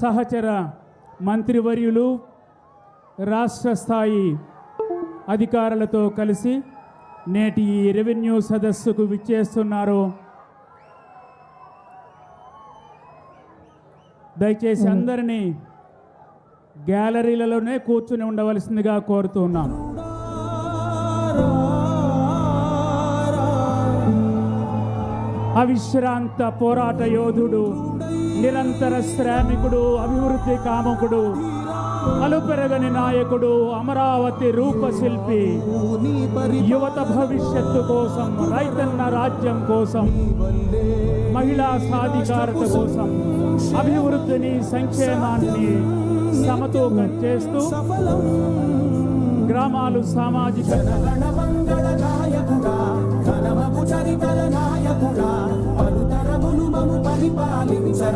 సహచర మంత్రివర్యులు రాష్ట్ర స్థాయి అధికారులతో కలిసి నేటి ఈ రెవెన్యూ సదస్సుకు విచ్చేస్తున్నారు. దయచేసి అందరినీ గ్యాలరీలలోనే కూర్చుని ఉండవలసిందిగా కోరుతున్నాం అవిశ్రాంత పోరాట యోధుడు నిరంతర శ్రామికుడు అభివృద్ధి కామకుడు అలుపెరగని నాయకుడు అమరావతి రూపశిల్పి యువత భవిష్యత్తు కోసం రైతన్న రాజ్యం కోసం మహిళా సాధికారత కోసం అభివృద్ధిని సంక్షేమాన్ని సమతూకం చేస్తూ గ్రామాలు సామాజిక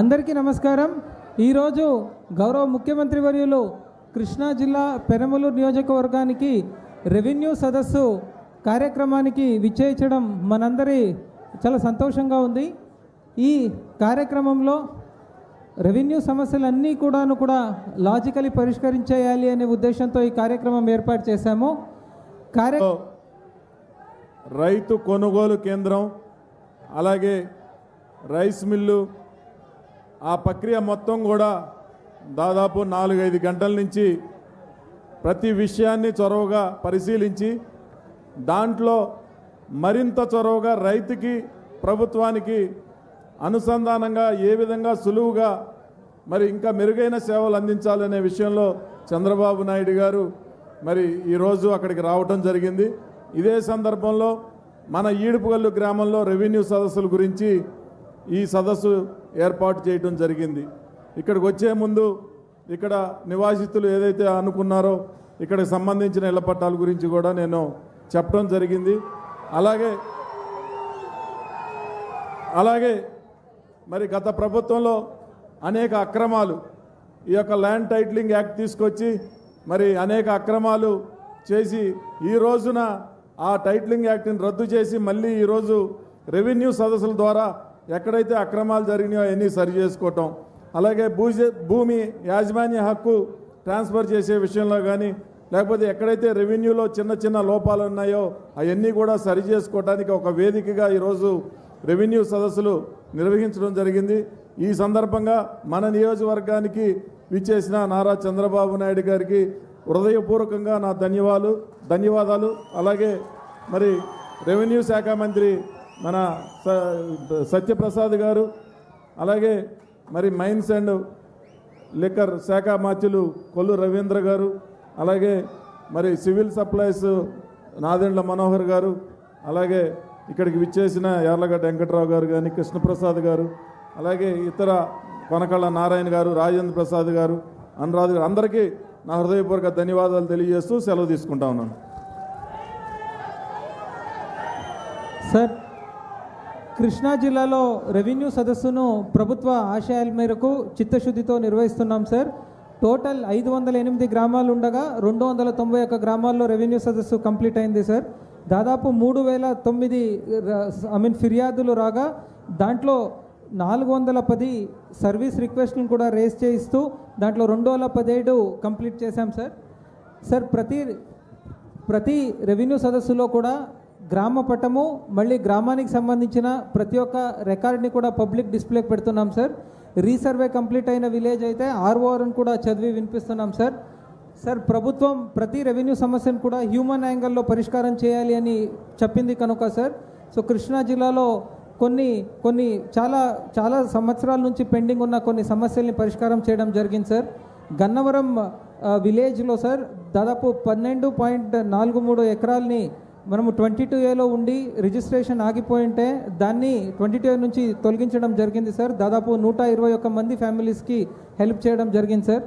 అందరికీ నమస్కారం. ఈరోజు గౌరవ ముఖ్యమంత్రి వర్యులు కృష్ణా జిల్లా పెరమలూరు నియోజకవర్గానికి రెవెన్యూ సదస్సు కార్యక్రమానికి విచ్చేయించడం మనందరి చాలా సంతోషంగా ఉంది. ఈ కార్యక్రమంలో రెవెన్యూ సమస్యలన్నీ కూడాను కూడా లాజికలీ పరిష్కరించేయాలి అనే ఉద్దేశంతో ఈ కార్యక్రమం ఏర్పాటు చేశాము. రైతు కొనుగోలు కేంద్రం అలాగే రైస్ మిల్లు ఆ ప్రక్రియ మొత్తం కూడా దాదాపు నాలుగైదు గంటల నుంచి ప్రతి విషయాన్ని చొరవగా పరిశీలించి దాంట్లో మరింత చొరవగా రైతుకి ప్రభుత్వానికి అనుసంధానంగా ఏ విధంగా సులువుగా మరి ఇంకా మెరుగైన సేవలు అందించాలనే విషయంలో చంద్రబాబు నాయుడు గారు మరి ఈరోజు అక్కడికి రావటం జరిగింది. ఇదే సందర్భంలో మన ఈడుపుగల్లు గ్రామంలో రెవెన్యూ సదస్సుల గురించి ఈ సదస్సు ఏర్పాటు చేయడం జరిగింది. ఇక్కడికి వచ్చే ముందు ఇక్కడ నివాసితులు ఏదైతే అనుకున్నారో ఇక్కడికి సంబంధించిన ఇళ్ళ పట్టాల గురించి కూడా నేను చెప్పడం జరిగింది. అలాగే అలాగే మరి గత ప్రభుత్వంలో అనేక అక్రమాలు ఈ యొక్క ల్యాండ్ టైటిలింగ్ యాక్ట్ తీసుకొచ్చి మరి అనేక అక్రమాలు చేసి ఈ రోజున ఆ టైటిలింగ్ యాక్ట్ని రద్దు చేసి మళ్ళీ ఈరోజు రెవెన్యూ సదస్సుల ద్వారా ఎక్కడైతే అక్రమాలు జరిగినాయో అవన్నీ సరి చేసుకోవటం. అలాగే భూమి యాజమాన్య హక్కు ట్రాన్స్ఫర్ చేసే విషయంలో కానీ లేకపోతే ఎక్కడైతే రెవెన్యూలో చిన్న చిన్న లోపాలు ఉన్నాయో అవన్నీ కూడా సరి చేసుకోవడానికి ఒక వేదికగా ఈరోజు రెవెన్యూ సదస్సులు నిర్వహించడం జరిగింది. ఈ సందర్భంగా మన నియోజకవర్గానికి విచ్చేసిన నారా చంద్రబాబు నాయుడు గారికి హృదయపూర్వకంగా నా ధన్యవాదాలు ధన్యవాదాలు. అలాగే మరి రెవెన్యూ శాఖ మంత్రి మన స- సత్యప్రసాద్ గారు అలాగే మరి మైన్స్ అండ్ లిక్కర్ శాఖ మాత్యులు కొల్లు రవీంద్ర గారు అలాగే మరి సివిల్ సప్లైస్ నాదెండ్ల మనోహర్ గారు అలాగే ఇక్కడికి విచ్చేసిన యార్లగడ్డ వెంకట్రావు గారు కానీ కృష్ణప్రసాద్ గారు అలాగే ఇతర కొనకళ్ళ నారాయణ గారు రాజేంద్ర ప్రసాద్ గారు అనురాధ్ గారు అందరికీ నా హృదయపూర్వక ధన్యవాదాలు తెలియజేస్తూ సెలవు తీసుకుంటా ఉన్నాను. సార్ కృష్ణా జిల్లాలో రెవెన్యూ సదస్సును ప్రభుత్వ ఆశయాల మేరకు చిత్తశుద్ధితో నిర్వహిస్తున్నాం సార్. టోటల్ ఐదు వందల ఎనిమిది గ్రామాలు ఉండగా రెండు వందల తొంభై ఒక్క గ్రామాల్లో రెవెన్యూ సదస్సు కంప్లీట్ అయింది సార్. దాదాపు మూడు వేల తొమ్మిది ఐ మీన్ ఫిర్యాదులు రాగా దాంట్లో నాలుగు వందల పది సర్వీస్ రిక్వెస్ట్లను కూడా రేస్ చేయిస్తూ దాంట్లో రెండు వందల పదిహేడు కంప్లీట్ చేశాం సార్. సార్ ప్రతి ప్రతి రెవెన్యూ సదస్సులో కూడా గ్రామ పటము మళ్ళీ గ్రామానికి సంబంధించిన ప్రతి ఒక్క రికార్డ్ని కూడా పబ్లిక్ డిస్ప్లేకి పెడుతున్నాం సార్. రీసర్వే కంప్లీట్ అయిన విలేజ్ అయితే ఆర్ఓఆర్ని కూడా చదివి వినిపిస్తున్నాం సార్. సార్ ప్రభుత్వం ప్రతి రెవెన్యూ సమస్యను కూడా హ్యూమన్ యాంగిల్లో పరిష్కారం చేయాలి అని చెప్పింది కనుక సార్. సో కృష్ణా జిల్లాలో కొన్ని కొన్ని చాలా చాలా సంవత్సరాల నుంచి పెండింగ్ ఉన్న కొన్ని సమస్యల్ని పరిష్కారం చేయడం జరిగింది సార్. గన్నవరం విలేజ్లో సార్ దాదాపు పన్నెండు పాయింట్ నాలుగు మూడు ఎకరాలని మనము ట్వంటీ టూ ఏలో ఉండి రిజిస్ట్రేషన్ ఆగిపోయి ఉంటే దాన్ని ట్వంటీ టూ ఏ నుంచి తొలగించడం జరిగింది సార్. దాదాపు నూట ఇరవై ఒక్క మంది ఫ్యామిలీస్కి హెల్ప్ చేయడం జరిగింది సార్.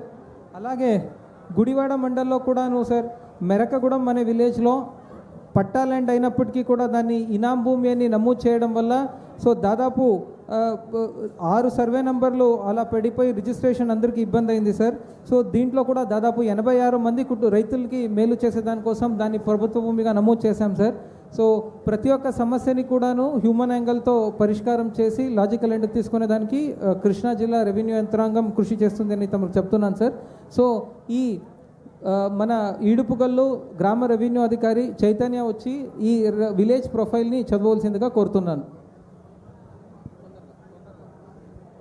అలాగే గుడివాడ మండల్లో కూడాను సార్ మెరకగూడెం అనే విలేజ్లో పట్టా ల్యాండ్ అయినప్పటికీ కూడా దాన్ని ఇనాం భూమి అని నమోదు చేయడం వల్ల సో దాదాపు ఆరు సర్వే నంబర్లు అలా పడిపోయి రిజిస్ట్రేషన్ అందరికీ ఇబ్బంది అయింది సార్. సో దీంట్లో కూడా దాదాపు ఎనభై ఆరు మంది కుటు రైతులకి మేలు చేసే దానికోసం దాన్ని ప్రభుత్వ భూమిగా నమోదు చేశాం సార్. సో ప్రతి ఒక్క సమస్యని కూడాను హ్యూమన్ యాంగిల్తో పరిష్కారం చేసి లాజికల్ ఎండ్ తీసుకునే దానికి కృష్ణా జిల్లా రెవెన్యూ యంత్రాంగం కృషి చేస్తుందని తమకు చెప్తున్నాను సార్. సో ఈ మన ఈడుపుగల్లు గ్రామ రెవెన్యూ అధికారి చైతన్య వచ్చి ఈ ర- విలేజ్ ప్రొఫైల్ని చదవలసిందిగా కోరుతున్నాను.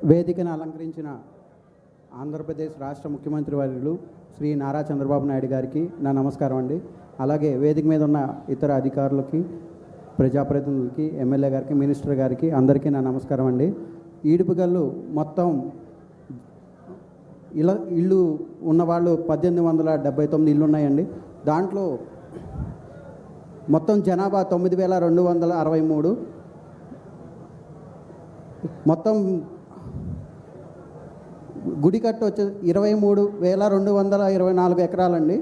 వేదికను అలంకరించిన ఆంధ్రప్రదేశ్ రాష్ట్ర ముఖ్యమంత్రి వర్యులు శ్రీ నారా చంద్రబాబు నాయుడు గారికి నా నమస్కారం అండి. అలాగే వేదిక మీద ఉన్న ఇతర అధికారులకి ప్రజాప్రతినిధులకి ఎమ్మెల్యే గారికి మినిస్టర్ గారికి అందరికీ నా నమస్కారం అండి. ఈడుపుగల్లు మొత్తం ఇలా ఇల్లు ఉన్నవాళ్ళు పద్దెనిమిది వందల డెబ్బై తొమ్మిది ఇల్లు ఉన్నాయండి దాంట్లో మొత్తం జనాభా తొమ్మిది వేల రెండు వందల అరవై మూడు. మొత్తం గుడి కట్టు వచ్చే ఇరవై మూడు వేల రెండు వందల ఇరవై నాలుగు ఎకరాలండి.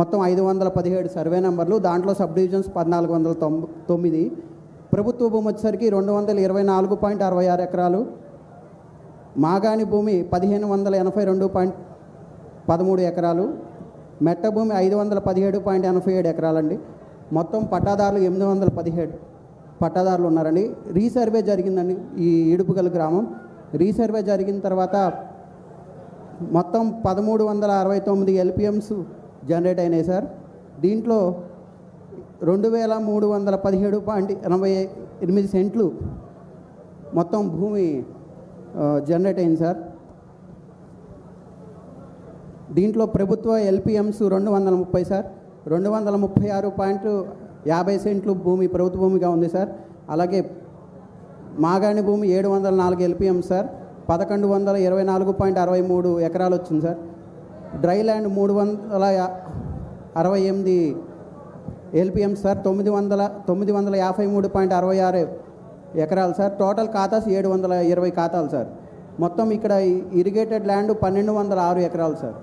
మొత్తం ఐదు వందల పదిహేడు సర్వే నెంబర్లు దాంట్లో సబ్ డివిజన్స్ పద్నాలుగు వందల తొంభ తొమ్మిది. ప్రభుత్వ భూమి వచ్చేసరికి రెండు వందల ఇరవై నాలుగు పాయింట్ అరవై ఆరు ఎకరాలు. మాగాణి భూమి పదిహేను వందల ఎనభై రెండు పాయింట్ పదమూడు ఎకరాలు మెట్ట భూమి ఐదు వందల పదిహేడు పాయింట్ ఎనభై ఏడు ఎకరాలండి. మొత్తం పట్టాదారులు ఎనిమిది వందల పదిహేడు పట్టాదారులు ఉన్నారండి. రీసర్వే జరిగిందండి ఈ ఇడుపుగల గ్రామం. రీసర్వే జరిగిన తర్వాత మొత్తం పదమూడు వందల అరవై తొమ్మిది ఎల్పిఎంస్ జనరేట్ అయినాయి సార్. దీంట్లో రెండు వేల మూడు వందల పదిహేడు పాయింట్ ఎనభై ఎనిమిది సెంట్లు మొత్తం భూమి జనరేట్ అయింది సార్. దీంట్లో ప్రభుత్వ ఎల్పిఎంస్ రెండు వందల ముప్పై సార్. రెండు వందల ముప్పై ఆరు పాయింట్ యాభై సెంట్లు భూమి ప్రభుత్వ భూమిగా ఉంది సార్. అలాగే మాగాణి భూమి ఏడు వందల నాలుగు ఎల్పిఎం సార్. పదకొండు వందల ఇరవై నాలుగు పాయింట్ అరవై మూడు ఎకరాలు వచ్చింది సార్. డ్రై ల్యాండ్ మూడు వందల అరవై ఎనిమిది ఎల్పిఎం సార్. తొమ్మిది వందల తొమ్మిది వందల యాభై మూడు పాయింట్ అరవై ఆరు ఎకరాలు సార్. టోటల్ ఖాతాస్ ఏడు వందల ఇరవై ఖాతాలు సార్. మొత్తం ఇక్కడ ఇరిగేటెడ్ ల్యాండ్ పన్నెండు వందల ఆరు ఎకరాలు సార్.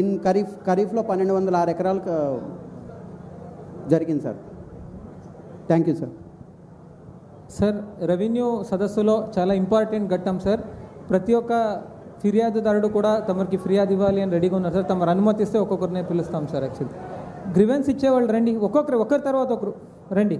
ఇన్ ఖరీఫ్ ఖరీఫ్లో పన్నెండు వందల ఆరు ఎకరాలు జరిగింది sir. Thank you sir sir revenue సదస్సులో చాలా ఇంపార్టెంట్ ఘట్టం సార్. ప్రతి ఒక్క ఫిర్యాదుదారుడు కూడా తమరికి ఫిర్యాదు ఇవ్వాలి అని రెడీగా ఉన్నారు సార్. తమరు అనుమతిస్తే ఒక్కొక్కరినే పిలుస్తాం సార్ యాక్చువల్లీ గ్రివెన్స్ ఇచ్చేవాళ్ళు రండి. ఒక్కొక్కరు ఒకరి తర్వాత ఒకరు. రండి.